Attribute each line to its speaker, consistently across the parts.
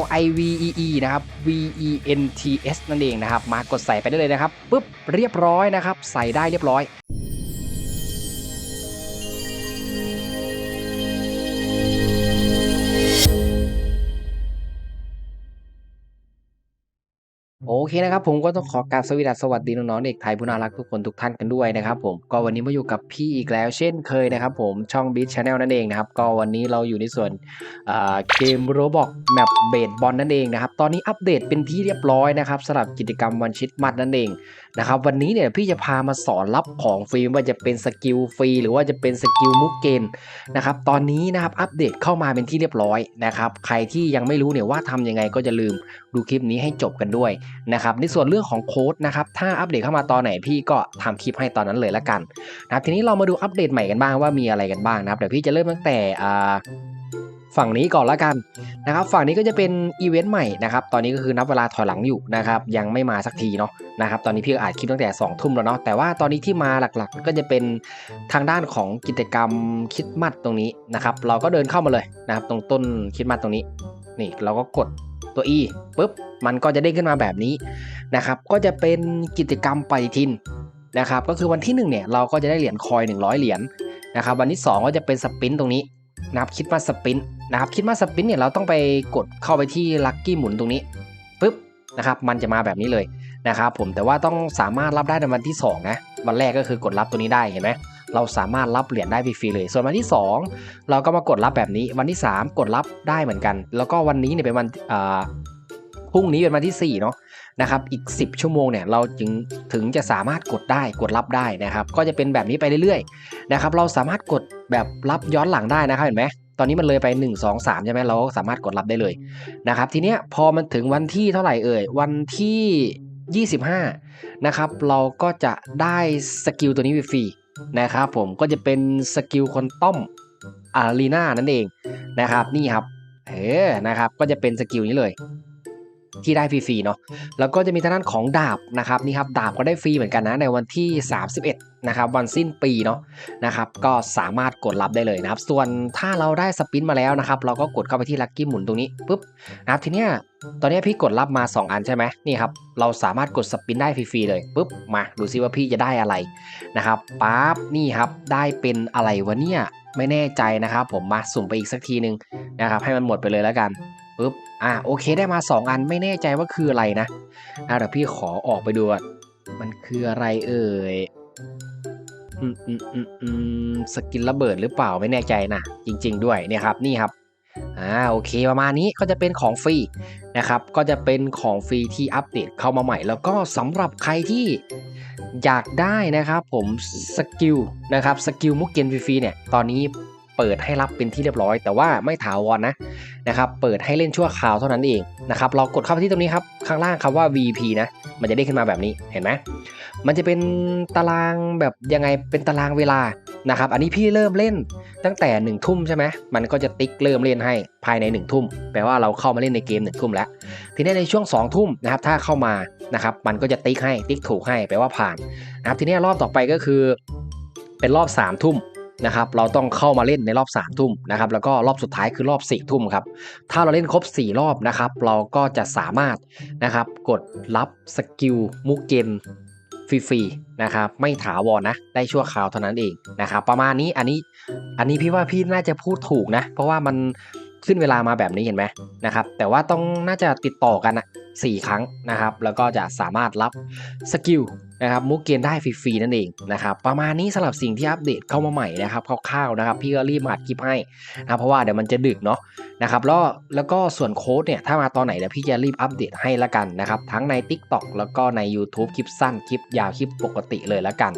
Speaker 1: L I V E E นะครับ V E N T S นั่นเองนะครับ มากดใส่ไปได้เลยนะครับปุ๊บเรียบร้อยนะครับ ใส่ได้เรียบร้อย เคนะครับผมก็ต้องขอกรารสวัสดีสวัสดีน้องๆเด็กไทยผู้น่ารักทุกคนทุกท่านกันด้วยนะครับผมก็วันนี้มาอยู่กับพี่อีกแล้วเช่นเคยนะครับผมช่อง Beat Channel นั่นเองนะครับก็วันนี้เราอยู่ในส่วนอ่าเกมโรบอกแมปเบสบอลนั่นเองนะครับตอนนี้อัปเดตเป็นที่เรียบร้อยนะครับสำหรับกิจกรรมวันชิดมัดนั่นเองนะครับวันนี้เนี่ยพี่จะพามาสอนรับของฟรีไม่ว่าจะเป็นสกิลฟรีหรือว่าจะเป็นสกิลมุกเกนนะครับตอนนี้นะครับอัปเดตเข้ามาเป็นที่เรียบร้อยนะครับใครที่ยังไม่รู้เนี่ยว่าทำยังไงก็จะลืมดูคลิปนี้ให้จบกันด้วยนะครับในส่วนเรื่องของโค้ดนะครับถ้าอัปเดตเข้ามาตอนไหนพี่ก็ทำคลิปให้ตอนนั้นเลยละกันนะครับทีนี้เรามาดูอัปเดตใหม่กันบ้างว่ามีอะไรกันบ้างนะครับเดี๋ยวพี่จะเริ่มตั้งแต่อ่าฝั่งนี้ก่อนละกันนะครับฝั่งนี้ก็จะเป็นอีเวนต์ใหม่นะครับตอนนี้ก็คือนับเวลาถอยหลังอยู่นะครับยังไม่มาสักทีเนาะนะครับตอนนี้พี่ก็อ่านคลิปตั้งแต่2องทุ่มแล้วเนาะแต่ว่าตอนนี้ที่มาหลักๆ ก็จะเป็นทางด้านของกิจกรรมคิดมัดตรงนี้นะครับเราก็เดินเข้ามาเลยนะครับตรงต้นคิดมัดตรงนี้นี่เราก็กด ตัว E ปุ๊บมันก็จะเด้งขึ้นมาแบบนี้นะครับ ก็จะเป็นกิจกรรมปฏิทินนะครับ ก็คือวันที่ 1 เนี่ยเราก็จะได้เหรียญคอย 100 เหรียญนะครับ วันที่ 2 ก็จะเป็นสปินตรงนี้นะครับคิดว่าสปินนะครับคิดว่าสปินเนี่ยเราต้องไปกดเข้าไปที่ลัคกี้หมุนตรงนี้ปุ๊บนะครับ มันจะมาแบบนี้เลยนะครับ ผมแต่ว่าต้องสามารถรับได้ในวันที่ 2 นะ วันแรกก็คือกดรับตัวนี้ได้เห็นไหม เราสามารถรับเหรียญได้ฟรีๆเลย ส่วนวันที่ 2 เราก็มากดรับแบบนี้ วันที่ 3 กดรับได้เหมือนกัน แล้วก็วันนี้เนี่ยเป็นวันอ่าพรุ่งนี้เป็นวันที่4เนาะนะครับ อีก 10 ชั่วโมงเนี่ยเราจึงถึงจะสามารถกดได้กดรับได้นะครับ ก็จะเป็นแบบนี้ไปเรื่อยๆนะครับ เราสามารถกดแบบรับย้อนหลังได้นะครับเห็นไหมตอนนี้มันเลยไป 1 2 3 ใช่ไหมเราก็สามารถกดรับได้เลยนะครับ ทีเนี้ยพอมันถึงวันที่เท่าไหร่เอ่ย วันที่ 25 นะครับ เราก็จะได้สกิลตัวนี้ฟรี นะครับผมก็จะเป็นสกิลคนต้อมอารีนานั่นเองนะครับนี่ครับเออนะครับก็จะเป็นสกิลนี้เลย ที่ได้ฟรีๆเนาะแล้วก็จะมีทางด้านของดาบนะครับนี่ครับดาบก็ได้ฟรีเหมือนกันนะในวันที่ 31นะครับวันสิ้นปีเนาะนะครับก็สามารถกดรับได้เลยนะครับ ส่วนถ้าเราได้สปินมาแล้วนะครับ เราก็กดเข้าไปที่ลัคกี้หมุนตรงนี้ปุ๊บนะครับทีเนี้ยตอนนี้พี่กดรับมา 2 อันใช่ไหมนี่ครับเราสามารถกดสปินได้ฟรีๆเลยปุ๊บมาดูซิว่าพี่จะได้อะไรนะครับปั๊บนี่ครับได้เป็นอะไรวะเนี่ยไม่แน่ใจนะครับ ผมมาสุ่มไปอีกสักทีนึงนะครับให้มันหมดไปเลยแล้วกัน ปุ๊บ อะโอเคได้มา 2 อันไม่แน่ใจว่าคืออะไรนะ อะเดี๋ยวพี่ขอออกไปดูก่อนมันคืออะไรเอ่ยอืมอืมอืมอืมสกินระเบิดหรือเปล่าไม่แน่ใจนะ จริง ๆ ด้วยเนี่ยครับนี่ครับอ่าโอเคประมาณนี้ก็จะเป็นของฟรีนะครับ ก็จะเป็นของฟรีที่อัปเดตเข้ามาใหม่ แล้วก็สำหรับใครที่อยากได้นะครับผมสกิลนะครับสกิลมุกเกนฟรีๆเนี่ยตอนนี้ เปิดให้รับเป็นที่เรียบร้อย แต่ว่าไม่ถาวรนะนะครับเปิดให้เล่นชั่วคราวเท่านั้นเองนะครับเรากดเข้าไปที่ตรงนี้ครับข้างล่างคำว่า VP นะมันจะได้ขึ้นมาแบบนี้เห็นไหมมันจะเป็นตารางแบบยังไงเป็นตารางเวลานะครับอันนี้พี่เริ่มเล่นตั้งแต่1นึ่ทุ่มใช่ไหมมันก็จะติ๊กเริ่มเล่นให้ภายใน1นึ่ทุ่มแปลว่าเราเข้ามาเล่นในเกม1นึ่ทุ่มแล้ว ทีนี้ในช่วง2องทุ่มนะครับถ้าเข้ามานะครับมันก็จะติ๊กให้ติ๊กถูกให้แปลว่าผ่านนะครับทีนี้รอบต่อไปก็คือเป็นรอบ3ามทุ่ม นะครับเราต้องเข้ามาเล่นในรอบ3ามทุ่มนะครับแล้วก็รอบสุดท้ายคือรอบ4ี่ทุ่มครับถ้าเราเล่นครบ 4 รอบนะครับเราก็จะสามารถนะครับกดรับสกิลมุกเกนฟรีๆนะครับไม่ถาวรนะ ได้ชั่วคราวเท่านั้นเองนะครับประมาณนี้อันนี้อันนี้พี่ว่าพี่น่าจะพูดถูกนะ เพราะว่ามันขึ้นเวลามาแบบนี้เห็นไหมนะครับแต่ว่าต้องน่าจะติดต่อกันอะ สี่ครั้งนะครับ แล้วก็จะสามารถรับสกิลนะครับมุกเกนได้ฟรีๆนั่นเองนะครับประมาณนี้สำหรับสิ่งที่อัปเดตเข้ามาใหม่นะครับคร่าวๆนะครับพี่ก็รีบมาอัดคลิปให้นะเพราะว่าเดี๋ยวมันจะดึกเนาะนะครับแล้วแล้วก็ส่วนโค้ดเนี่ยถ้ามาตอนไหนเดี๋ยวพี่จะรีบอัปเดตให้ละกันนะครับทั้งใน TikTok แล้วก็ใน YouTube คลิปสั้นคลิปยาวคลิปปกติเลยละกัน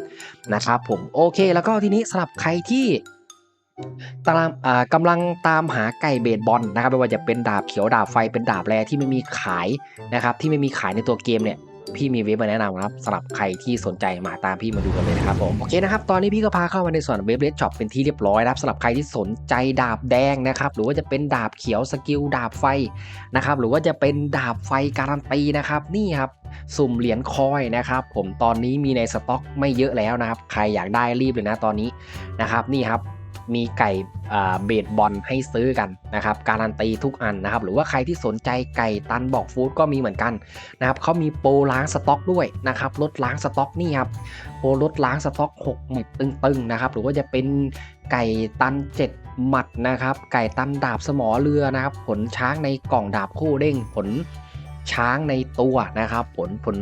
Speaker 1: นะครับผมโอเค แล้วก็ทีนี้สำหรับใครที่ ตามกำลังตามหาไก่เบสบอลนะครับไม่ว่าจะเป็นดาบเขียวดาบไฟเป็นดาบแร่ที่ไม่มีขายนะครับที่ไม่มีขายในตัวเกมเนี่ยพี่มีเว็บมาแนะนำครับสำหรับใครที่สนใจมาตามพี่มาดูกันเลยนะครับผมโอเคนะครับตอนนี้พี่ก็พาเข้ามาในส่วนเว็บเลสช็อปเป็นที่เรียบร้อยนะครับสำหรับใครที่สนใจดาบแดงนะครับหรือว่าจะเป็นดาบเขียวสกิลดาบไฟนะครับหรือว่าจะเป็นดาบไฟการันตีนะครับนี่ครับสุ่มเหรียญคอยนะครับผมตอนนี้มีในสต็อกไม่เยอะแล้วนะครับใครอยากได้รีบเลยนะตอนนี้นะครับนี่ครับ มีไก่เบสบอลให้ซื้อกันนะครับการันตีทุกอันนะครับหรือว่าใครที่สนใจไก่ตันบอกฟู้ดก็มีเหมือนกันนะครับเขามีโปรล้างสต็อกด้วยนะครับลดล้างสต็อกนี่ครับโปรลดล้างสต็อก6หมัดตึงๆนะครับหรือว่าจะเป็นไก่ตัน 7 หมัดนะครับไก่ตันดาบสมอเรือนะครับผลช้างในกล่องดาบคู่เด้งผลช้างในตัวนะครับผลผล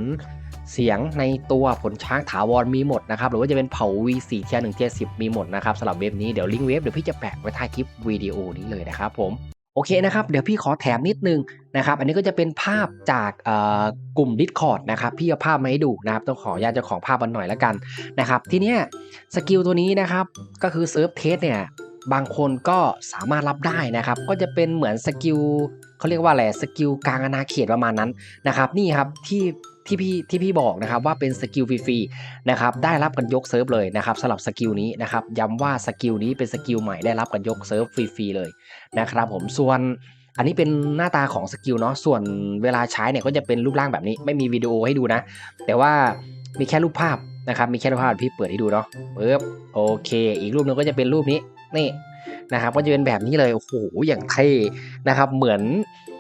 Speaker 1: เสียงในตัวผลช้างถาวรมีหมดนะครับ หรือว่าจะเป็นเผา V4 เทียร์1เทียร์10 มีหมดนะครับสำหรับเว็บนี้เดี๋ยวลิงก์เว็บเดี๋ยวพี่จะแปะไว้ใต้คลิปวิดีโอนี้เลยนะครับผมโอเคนะครับเดี๋ยวพี่ขอแถมนิดนึงนะครับอันนี้ก็จะเป็นภาพจากกลุ่ม Discord นะครับพี่เอาภาพมาให้ดูนะครับต้องขออนุญาตเจ้าของภาพมันหน่อยแล้วกันนะครับทีเนี้ยสกิลตัวนี้นะครับก็คือเซิร์ฟเทสเนี่ยบางคนก็สามารถรับได้นะครับ ก็จะเป็นเหมือนสกิลเขาเรียกว่าอะไรสกิลกลางอาณาเขตประมาณนั้นนะครับ นี่ครับที่ ที่พี่ที่พี่บอกนะครับว่าเป็นสกิลฟรีๆนะครับได้รับกันยกเซิร์ฟเลยนะครับสำหรับสกิลนี้นะครับย้ำว่าสกิลนี้เป็นสกิลใหม่ได้รับกันยกเซิร์ฟฟรีๆเลยนะครับผมส่วนอันนี้เป็นหน้าตาของสกิลเนาะส่วนเวลาใช้เนี่ยก็จะเป็นรูปร่างแบบนี้ไม่มีวิดีโอให้ดูนะ แต่ว่ามีแค่รูปภาพนะครับมีแค่รูปภาพพี่เปิดให้ดูเนาะปึ๊บโอเค อีกรูปหนึงก็จะเป็นรูปนี้นี่นะครับก็จะเป็นแบบนี้เลยโอ้โหอย่างเท่นะครับเหมือน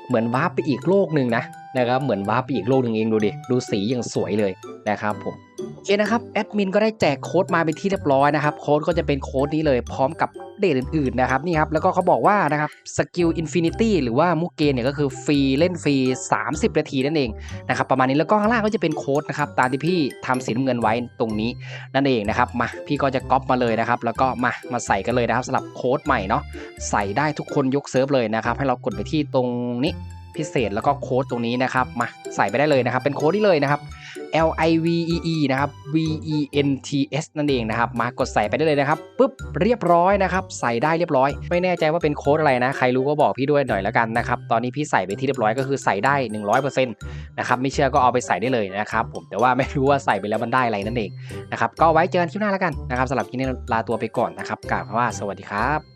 Speaker 1: เหมือนวาร์ปไปอีกโลกหนึ่งนะ นะครับเหมือนวาร์ปไปอีกโลกหนึ่งเองดูดิดูสีอย่างสวยเลยนะครับผมโอเคนะครับแอดมินก็ได้แจกโค้ดมาเป็นที่เรียบร้อยนะครับโค้ดก็จะเป็นโค้ดนี้เลยพร้อมกับเดทอื่นๆนะครับนี่ครับแล้วก็เขาบอกว่านะครับสกิลอินฟินิตี้หรือว่ามุกเกนเนี่ยก็คือฟรีเล่นฟรี 30 นาทีนั่นเองนะครับประมาณนี้แล้วก็ข้างล่างก็จะเป็นโค้ดนะครับตามที่พี่ทำสีน้ำเงินไว้ตรงนี้นั่นเองนะครับมาพี่ก็จะก๊อปมาเลยนะครับแล้วก็มามาใส่กันเลยนะครับสำหรับโค้ดใหม่เนาะใส่ได้ทุกคนยกเซิร์ฟเลยนะครับให้เรากดไปที่ตรงนี้ พิเศษแล้วก็โค้ดตรงนี้นะครับมาใส่ไปได้เลยนะครับ เป็นโค้ดนี้เลยนะครับ L I V E E นะครับ V E N T S นั่นเองนะครับ มากดใส่ไปได้เลยนะครับปุ๊บเรียบร้อยนะครับ ใส่ได้เรียบร้อย ไม่แน่ใจว่าเป็นโค้ดอะไรนะ ใครรู้ก็บอกพี่ด้วยหน่อยแล้วกันนะครับ ตอนนี้พี่ใส่ไปที่เรียบร้อยก็คือใส่ได้ 100%นะครับไม่เชื่อก็เอาไปใส่ได้เลยนะครับผมแต่ว่าไม่รู้ว่าใส่ไปแล้วมันได้อะไรนั่นเองนะครับก็ไว้เจอกันคลิปหน้าแล้วกันนะครับสำหรับคลิปนี้ลาตัวไปก่อนนะครับกล่าวว่าสวัสดีครับ